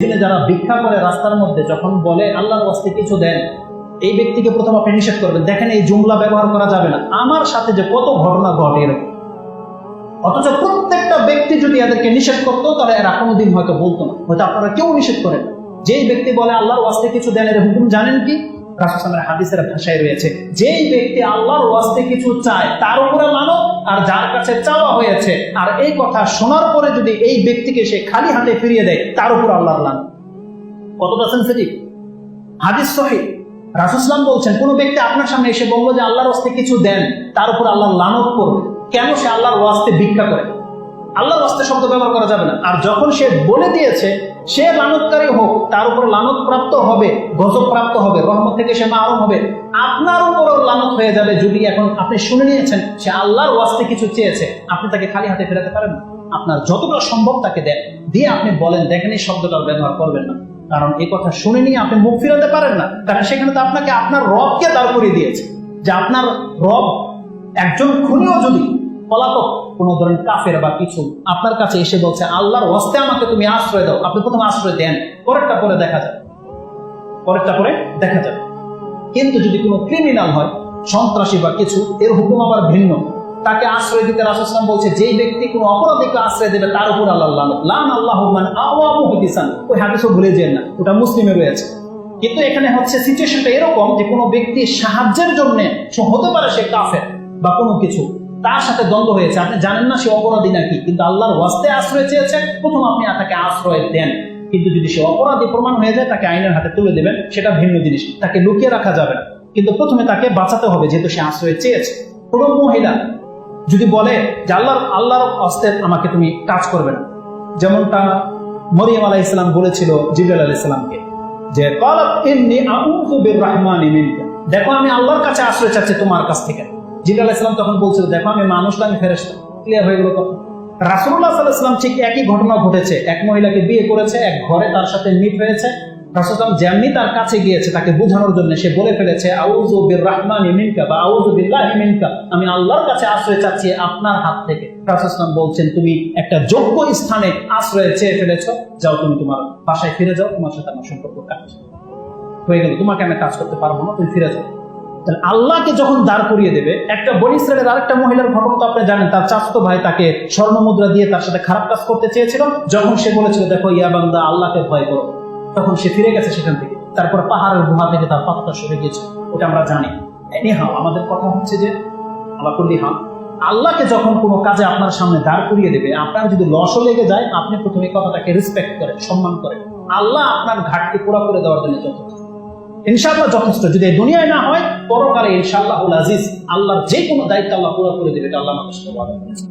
যারা ভিক্ষা করে রাস্তার মধ্যে, যখন বলে, আল্লাহর ওয়াস্তে কিছু দেন, এই ব্যক্তিকে প্রথম আপনি নিষেধ করবেন, দেখেন এই জুমলা ব্যবহার করা যাবে না। আমার সাথে যে কত ঘটনা ঘটে অথচ প্রত্যেকটা ব্যক্তি যদি এদেরকে নিষেধ করতো, তাহলে এরা কোনোদিন হয়তো বলতো না। হয়তো আপনারা কেউ নিষেধ করেন যেই ব্যক্তি বলে, আল্লাহর ওয়াস্তে কিছু দেন, এর হুকুম জানেন কি? রাসুলের হাদিসের ভাষায় রয়েছে, যেই ব্যক্তি আল্লাহর ওয়াস্তে কিছু চায়, তার উপরে মানো আর যার কাছে চাওয়া হয়েছে, আর এই কথা শোনার পরে যদি এই ব্যক্তিকে সে খালি হাতে ফিরিয়ে দেয়, তার উপর আল্লাহ কতটা সেন্সিটিভ হাদিস সহি। রাসুসলাম বলছেন, কোন ব্যক্তি আপনার সামনে এসে বলল যে আল্লাহর ওয়াস্তে কিছু দেন, তার উপর আল্লাহ লানত করবে। কেন সে আল্লাহর ওয়াস্তে ভিক্ষা করে? আল্লাহর ওয়াস্তে শব্দ ব্যবহার করা যাবে না। আর যখন সে বলে দিয়েছে, সে লানতকারী হোক, তার উপর লানত প্রাপ্ত হবে, গজব প্রাপ্ত হবে, রহমত থেকে সে মারুম হবে, আপনার উপরও লানত হয়ে যাবে যদি এখন আপনি শুনে নিয়েছেন, সে আল্লাহর ওয়াস্তে কিছু চেয়েছে, আপনি তাকে খালি হাতে ফেরাতে পারেন আপনার যতটা সম্ভব তাকে দেন। দিয়ে আপনি বলেন, দেখেন এই শব্দটার ব্যবহার করবেন না। কারণ এই কথা শুনে নিয়ে আপনি মুখ ফিরাতে পারেন না। কারণ সেখানে তো আপনাকে আপনার রবকে দাঁড় করিয়ে দিয়েছে। যে আপনার রব একজন খুনিও যদি পলাতক, কোনো ধরেন কাফের বা কিছু আপনার কাছে এসে বলছে, আল্লাহর হস্তে আমাকে তুমি আশ্রয় দাও। আপনি প্রথম আশ্রয় দেন, পরেরটা পরে দেখা যাবে। পরেরটা পরে দেখা যাবে। কিন্তু যদি কোনো ক্রিমিনাল হয়, সন্ত্রাসী বা কিছু, এর হুকুম আবার ভিন্ন। তাকে আশ্রয় দিতে রাসুসলাম বলছে, যেই ব্যক্তি কোনো অপরাধীকে আশ্রয় দেবে, তার উপর আল্লাহ ওই হাদিসও ভুলে যেন না, ওটা মুসলিমে রয়েছে। কিন্তু এখানে হচ্ছে সিচুয়েশনটা এরকম যে কোনো ব্যক্তি সাহায্যের জন্য হতে পারে সে কাফের বা কোনো কিছু। তার সাথে দ্বন্দ্ব হয়েছে। আপনি জানেন না সে অপরাধী নাকি, কিন্তু আল্লাহর ওয়াস্তে আশ্রয় চেয়েছে। প্রথম আপনি তাকে আশ্রয় দেন। কিন্তু যদি সে অপরাধী প্রমাণ হয়ে যায়, তাকে আইনের হাতে তুলে দেবেন, সেটা ভিন্ন জিনিস। তাকে লুকিয়ে রাখা যাবে। কিন্তু প্রথমে তাকে বাঁচাতে হবে, যেহেতু সে আশ্রয় চেয়েছে। কোনো মহিলা যদি বলে যে, আল্লাহর আল্লাহর হস্তে আমাকে তুমি কাজ করবে না। যেমনটা মরিয়াম আলাহ ইসলাম বলেছিল জিবরাল আলাহ ইসলামকে যে "ক্বালাত ইন্নী আউযু বিররাহমানি মিনকা।" দেখো, আমি আল্লাহর কাছে আশ্রয় চাচ্ছি তোমার কাছ থেকে। আলাহ তখন বলছিল, দেখো, আমি মানুষ আমি ফেরেশতা। ক্লিয়ার হয়ে গেল তখন। আলাইহি সাল্লাম ঠিক একই ঘটনা ঘটেছে। এক মহিলাকে বিয়ে করেছে, এক ঘরে তার সাথে মিট হয়েছে। রাসূলুল্লাহ যেমনি তার কাছে গিয়েছে, তাকে বোঝানোর জন্য সে বলে ফেলেছে মিনকা বা আমি আল্লাহর কাছে আশ্রয় চাচ্ছি আপনার হাত থেকে। রাসূলুল্লাহ বলছেন, তুমি একটা যোগ্য স্থানে আশ্রয় চেয়ে ফেলেছো। যাও তুমি তোমার বাসায় ফিরে যাও, তোমার সাথে আমার সম্পর্ক কাজ হয়ে গেল। তোমাকে আমি কাজ করতে পারব না, তুমি ফিরে যাও। তাহলে আল্লাহকে যখন দাঁড় করিয়ে দেবে, একটা বনি ইসরায়েলের আরেকটা মহিলার ঘটনা তো আপনি জানেন, তার চাচাতো ভাই তাকে স্বর্ণ মুদ্রা দিয়ে তার সাথে খারাপ কাজ করতে চেয়েছিল। যখন সে বলেছিল, দেখো, ইয়া বান্দা, আল্লাহকে ভয় করো। তখন সে ফিরে গেছে সেখান থেকে। তারপর পাহাড়ের গুহা থেকে তার পাতা সরে গেছে ওটা আমরা জানি। এনিহাও আমাদের কথা হচ্ছে যে আল্লাহ করলি হাম আল্লাহকে যখন কোনো কাজে আপনার সামনে দাঁড় করিয়ে দেবে, আপনার যদি লসও লেগে যায়, আপনি প্রথমে কথাটাকে রেসপেক্ট করেন, সম্মান করেন। আল্লাহ আপনার ঘাটতি পুরা করে দেওয়ার জন্য যথেষ্ট। ইনশাআল্লাহ যথেষ্ট। যদি দুনিয়ায় না হয়, পরকালে ইনশাল্লাহ আজিজ আল্লাহর যে কোনো দায়িত্ব আল্লাহ পুরো করে দেবে, এটা আল্লাহ মানুষকে